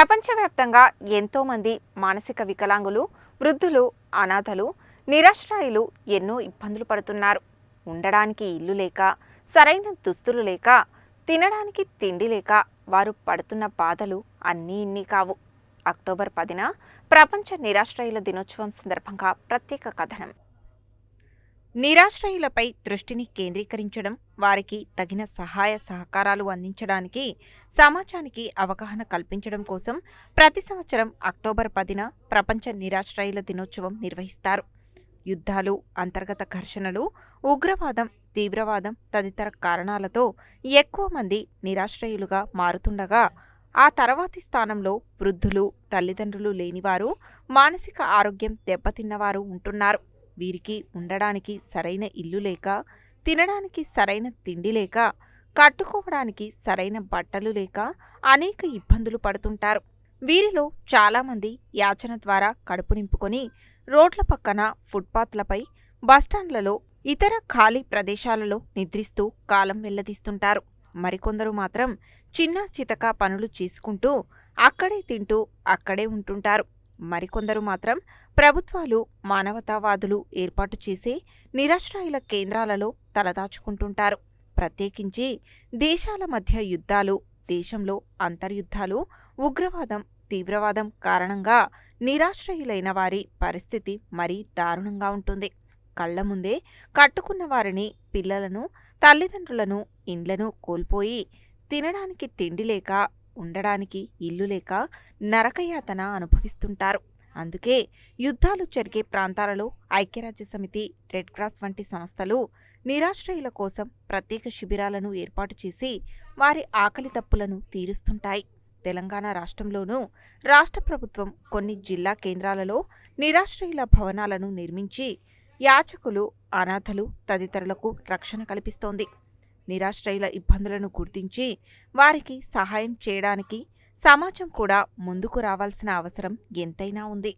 ప్రపంచవ్యాప్తంగా ఎంతోమంది మానసిక వికలాంగులు వృద్ధులు అనాథలు నిరాశ్రయులు ఎన్నో ఇబ్బందులు పడుతున్నారు. ఉండడానికి ఇల్లు లేక సరైన దుస్తులు లేక తినడానికి తిండి లేక వారు పడుతున్న బాధలు అన్నీ ఇన్ని కావు. అక్టోబర్ పదిన ప్రపంచ నిరాశ్రయుల దినోత్సవం సందర్భంగా ప్రత్యేక కథనం. నిరాశ్రయులపై దృష్టిని కేంద్రీకరించడం వారికి తగిన సహాయ సహకారాలు అందించడానికి సమాజానికి అవగాహన కల్పించడం కోసం ప్రతి సంవత్సరం అక్టోబర్ పదిన ప్రపంచ నిరాశ్రయుల దినోత్సవం నిర్వహిస్తారు. యుద్ధాలు అంతర్గత ఘర్షణలు ఉగ్రవాదం తీవ్రవాదం తదితర కారణాలతో ఎక్కువ మంది నిరాశ్రయులుగా మారుతుండగా ఆ తర్వాతి స్థానంలో వృద్ధులు తల్లిదండ్రులు లేనివారు మానసిక ఆరోగ్యం దెబ్బతిన్నవారు ఉంటున్నారు. వీరికి ఉండడానికి సరైన ఇల్లు లేక తినడానికి సరైన తిండి లేక కట్టుకోవడానికి సరైన బట్టలు లేక అనేక ఇబ్బందులు పడుతుంటారు. వీరిలో చాలామంది యాచన ద్వారా కడుపు నింపుకొని రోడ్ల పక్కన ఫుట్పాత్లపై బస్టాండ్లలో ఇతర ఖాళీ ప్రదేశాలలో నిద్రిస్తూ కాలం వెల్లదీస్తుంటారు మరికొందరు మాత్రం చిన్న చితక పనులు చేసుకుంటూ అక్కడే తింటూ అక్కడే ఉంటుంటారు. మరికొందరు మాత్రం ప్రభుత్వాలు మానవతావాదులు ఏర్పాటు చేసే నిరాశ్రయుల కేంద్రాలలో తలదాచుకుంటుంటారు. ప్రత్యేకించి దేశాల మధ్య యుద్ధాలు దేశంలో అంతర్యుద్ధాలు ఉగ్రవాదం తీవ్రవాదం కారణంగా నిరాశ్రయులైన వారి పరిస్థితి మరీ దారుణంగా ఉంటుంది. కళ్ళ ముందే కట్టుకున్న వారిని పిల్లలను తల్లిదండ్రులను ఇండ్లను కోల్పోయి తినడానికి తిండి లేక ఉండడానికి ఇల్లు లేక నరకయాతన అనుభవిస్తుంటారు. అందుకే యుద్ధాలు జరిగే ప్రాంతాలలో ఐక్యరాజ్య సమితి రెడ్ క్రాస్ వంటి సంస్థలు నిరాశ్రయుల కోసం ప్రత్యేక శిబిరాలను ఏర్పాటు చేసి వారి ఆకలి తప్పులను తీరుస్తుంటాయి. తెలంగాణ రాష్ట్రంలోనూ రాష్ట్ర ప్రభుత్వం కొన్ని జిల్లా కేంద్రాలలో నిరాశ్రయుల భవనాలను నిర్మించి యాచకులు అనాథలు తదితరులకు రక్షణ కల్పిస్తోంది. నిరాశ్రయుల ఇబ్బందులను గుర్తించి వారికి సహాయం చేయడానికి సమాజం కూడా ముందుకు రావాల్సిన అవసరం ఎంతైనా ఉంది.